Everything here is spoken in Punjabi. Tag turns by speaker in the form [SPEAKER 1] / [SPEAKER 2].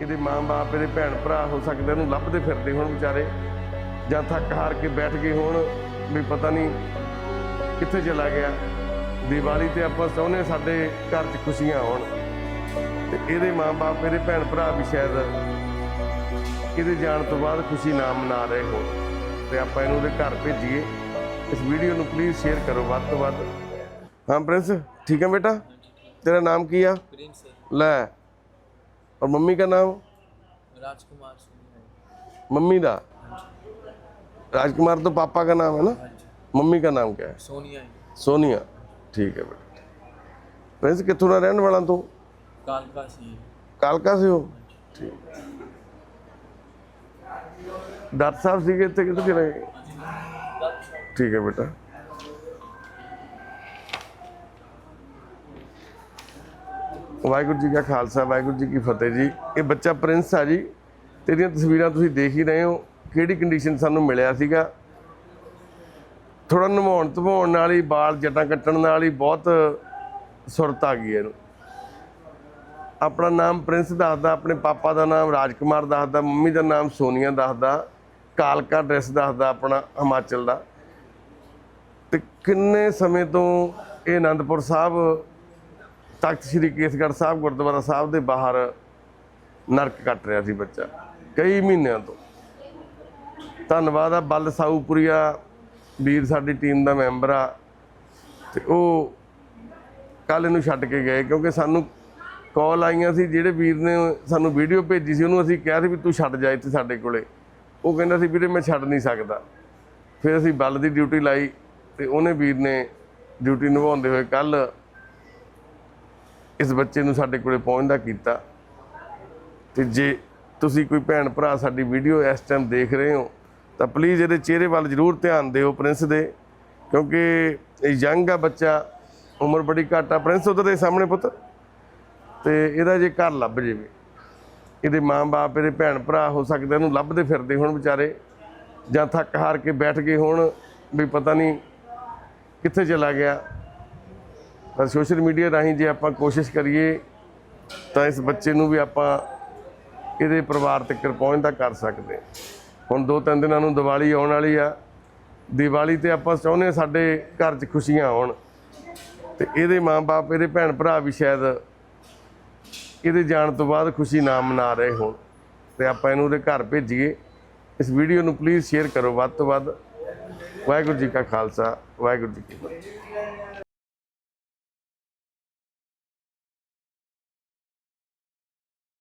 [SPEAKER 1] ਇਹਦੇ ਮਾਂ-ਬਾਪ ਇਹਦੇ ਭੈਣ ਭਰਾ ਹੋ ਸਕਦੇ ਇਹਨੂੰ ਲੱਭਦੇ ਫਿਰਦੇ ਹੋਣ ਵਿਚਾਰੇ। ਜਾਂ ਥੱਕ ਹਾਰ ਕੇ ਬੈਠ ਗਏ ਹੋਣ ਵੀ ਪਤਾ ਨਹੀਂ ਕਿੱਥੇ ਚਲਾ ਗਿਆ। ਦੀਵਾਲੀ ਤੇ ਆਪਾਂ ਸੋਹਣੇ ਸਾਡੇ ਘਰ 'ਚ ਖੁਸ਼ੀਆਂ ਹੋਣ। ਤੇ ਇਹਦੇ ਮਾਂ-ਬਾਪ ਇਹਦੇ ਭੈਣ ਭਰਾ ਵੀ ਸ਼ਾਇਦ ਇਹਦੇ ਜਾਣ ਤੋਂ ਬਾਅਦ ਖੁਸ਼ੀ ਨਾ ਮਨਾ ਰਹੇ ਹੋਣ। ਤੇ ਆਪਾਂ ਇਹਨੂੰ ਉਹਦੇ ਘਰ ਭੇਜੀਏ। ਇਸ ਵੀਡੀਓ ਨੂੰ ਪਲੀਜ਼ ਸ਼ੇਅਰ ਕਰੋ ਵੱਧ ਤੋਂ ਵੱਧ। ਹਾਂ ਪ੍ਰਿੰਸ ਠੀਕ ਹੈ ਬੇਟਾ? ਤੇਰਾ ਨਾਮ ਕੀ
[SPEAKER 2] ਆ? ਪ੍ਰਿੰਸ।
[SPEAKER 1] ਲੈ। और मम्मी का नाम
[SPEAKER 2] राजकुमार सिंह है
[SPEAKER 1] मम्मी दा राजकुमार तो पापा का नाम है ना
[SPEAKER 2] हाँ जी
[SPEAKER 1] मम्मी का नाम क्या है
[SPEAKER 2] सोनिया है
[SPEAKER 1] सोनिया ठीक है बेटा प्रिंस कितों ਦਾ ਰਹਿਣ ਵਾਲਾ ਤੂੰ
[SPEAKER 2] कालका सी है
[SPEAKER 1] ਕਾਲਕਾ ਸੇ ਹੋ ਠੀਕ ਡਾਕਟਰ ਸਾਹਿਬ ਸੀਗੇ ਇੱਥੇ ਕਿੱਥੇ ਚਲੇ ਗਏ ਠੀਕ ਹੈ ਬੇਟਾ ਵਾਹਿਗੁਰੂ ਜੀ ਕਾ ਖਾਲਸਾ, ਵਾਹਿਗੁਰੂ ਜੀ ਕੀ ਫਤਿਹ ਜੀ। ਇਹ ਬੱਚਾ ਪ੍ਰਿੰਸ ਆ ਜੀ। ਤੇਰੀਆਂ ਤਸਵੀਰਾਂ ਤੁਸੀਂ ਦੇਖ ਹੀ ਰਹੇ ਹੋ, ਕਿਹੜੀ ਕੰਡੀਸ਼ਨ ਸਾਨੂੰ ਮਿਲਿਆ ਸੀਗਾ। ਥੋੜਾ ਨਵਾਉਣ ਧਵਾਉਣ ਨਾਲ ਹੀ ਬਾਲ ਜਟਾਂ ਕੱਟਣ ਨਾਲ ਹੀ ਬਹੁਤ ਸੁਰਤ ਆ ਗਈ ਇਹਨੂੰ। ਆਪਣਾ ਨਾਮ ਪ੍ਰਿੰਸ ਦੱਸਦਾ, ਆਪਣੇ ਪਾਪਾ ਦਾ ਨਾਮ ਰਾਜਕੁਮਾਰ ਦੱਸਦਾ, ਮੰਮੀ ਦਾ ਨਾਮ ਸੋਨੀਆ ਦੱਸਦਾ, ਕਾਲਕਾ ਡਰੈਸ ਦੱਸਦਾ ਆਪਣਾ ਹਿਮਾਚਲ ਦਾ। ਤੇ ਕਿੰਨੇ ਸਮੇਂ ਤੋਂ ਇਹ ਆਨੰਦਪੁਰ ਸਾਹਿਬ ਤਖਤ ਸ੍ਰੀ ਕੇਸਗੜ੍ਹ ਸਾਹਿਬ, ਗੁਰਦੁਆਰਾ ਸਾਹਿਬ ਦੇ ਬਾਹਰ ਨਰਕ ਕੱਟ ਰਿਹਾ ਸੀ ਬੱਚਾ, ਕਈ ਮਹੀਨਿਆਂ ਤੋਂ। ਧੰਨਵਾਦ ਆ ਬੱਲ ਸਾਊਪੁਰੀਆ ਵੀਰ ਸਾਡੀ ਟੀਮ ਦਾ ਮੈਂਬਰ ਆ, ਤੇ ਉਹ ਕੱਲ ਇਹਨੂੰ ਛੱਡ ਕੇ ਗਏ, ਕਿਉਂਕਿ ਸਾਨੂੰ ਕਾਲ ਆਈਆਂ ਸੀ, ਜਿਹੜੇ ਵੀਰ ਨੇ ਸਾਨੂੰ ਵੀਡੀਓ ਭੇਜੀ ਸੀ, ਉਹਨੂੰ ਅਸੀਂ ਕਿਹਾ ਸੀ ਵੀ ਤੂੰ ਛੱਡ ਜਾ ਇੱਥੇ ਸਾਡੇ ਕੋਲੇ। ਉਹ ਕਹਿੰਦਾ ਸੀ, ਵੀਰੇ ਮੈਂ ਛੱਡ ਨਹੀਂ ਸਕਦਾ। ਫਿਰ ਅਸੀਂ ਬੱਲ ਦੀ ਡਿਊਟੀ ਲਾਈ, ਤੇ ਉਹਨੇ ਵੀਰ ਨੇ ਡਿਊਟੀ ਨਿਭਾਉਂਦੇ ਹੋਏ ਕੱਲ ਇਸ ਬੱਚੇ ਨੂੰ ਸਾਡੇ ਕੋਲੇ ਪਹੁੰਚਦਾ ਕੀਤਾ। ਤੇ ਜੇ ਤੁਸੀਂ ਕੋਈ ਭੈਣ ਭਰਾ ਸਾਡੀ ਵੀਡੀਓ ਇਸ ਟਾਈਮ ਦੇਖ ਰਹੇ ਹੋ, ਤਾਂ ਪਲੀਜ਼ ਇਹਦੇ ਚਿਹਰੇ ਵੱਲ ਜ਼ਰੂਰ ਧਿਆਨ ਦਿਓ ਪ੍ਰਿੰਸ ਦੇ, ਕਿਉਂਕਿ ਇਹ ਯੰਗ ਆ ਬੱਚਾ, ਉਮਰ ਬੜੀ ਘੱਟ ਆ। ਪ੍ਰਿੰਸ ਉਧਰ ਦੇ ਸਾਹਮਣੇ ਪੁੱਤ। ਤੇ ਇਹਦਾ ਜੇ ਘਰ ਲੱਭ ਜਾਵੇ, ਇਹਦੇ ਮਾਂ-ਬਾਪ, ਇਹਦੇ ਭੈਣ ਭਰਾ ਹੋ ਸਕਦੇ ਇਹਨੂੰ ਲੱਭਦੇ ਫਿਰਦੇ ਹੁਣ ਵਿਚਾਰੇ, ਜਾਂ ਥੱਕ ਹਾਰ ਕੇ ਬੈਠ ਗਏ ਹੋਣ, ਵੀ ਪਤਾ ਨਹੀਂ ਕਿੱਥੇ ਚਲਾ ਗਿਆ। ਤਾਂ ਸੋਸ਼ਲ ਮੀਡੀਆ ਰਾਹੀਂ ਜੇ ਆਪਾਂ ਕੋਸ਼ਿਸ਼ ਕਰੀਏ, ਤਾਂ ਇਸ ਬੱਚੇ ਨੂੰ ਵੀ ਆਪਾਂ ਇਹਦੇ ਪਰਿਵਾਰ ਤੱਕ ਪਹੁੰਚਦਾ ਕਰ ਸਕਦੇ ਹੁਣ ਦੋ ਤਿੰਨ ਦਿਨਾਂ ਨੂੰ ਦੀਵਾਲੀ ਆਉਣ ਵਾਲੀ ਆ। ਦੀਵਾਲੀ ਤੇ ਆਪਾਂ ਚਾਹੁੰਦੇ ਹਾਂ ਸਾਡੇ ਘਰ 'ਚ ਖੁਸ਼ੀਆਂ ਆਉਣ। ਤੇ ਇਹਦੇ ਮਾਂ-ਬਾਪ, ਇਹਦੇ ਭੈਣ ਭਰਾ ਵੀ ਸ਼ਾਇਦ ਇਹਦੇ ਜਾਣ ਤੋਂ ਬਾਅਦ ਖੁਸ਼ੀ ਨਾ ਮਨਾ ਰਹੇ ਹੋਣ। ਤੇ ਆਪਾਂ ਇਹਨੂੰ ਉਹਦੇ ਘਰ ਭੇਜੀਏ। ਇਸ ਵੀਡੀਓ ਨੂੰ ਪਲੀਜ਼ ਸ਼ੇਅਰ ਕਰੋ ਵੱਧ ਤੋਂ ਵੱਧ। ਵਾਹਿਗੁਰੂ ਜੀ ਕਾ ਖਾਲਸਾ, ਵਾਹਿਗੁਰੂ ਜੀ ਕੀ ਫਤਿਹ।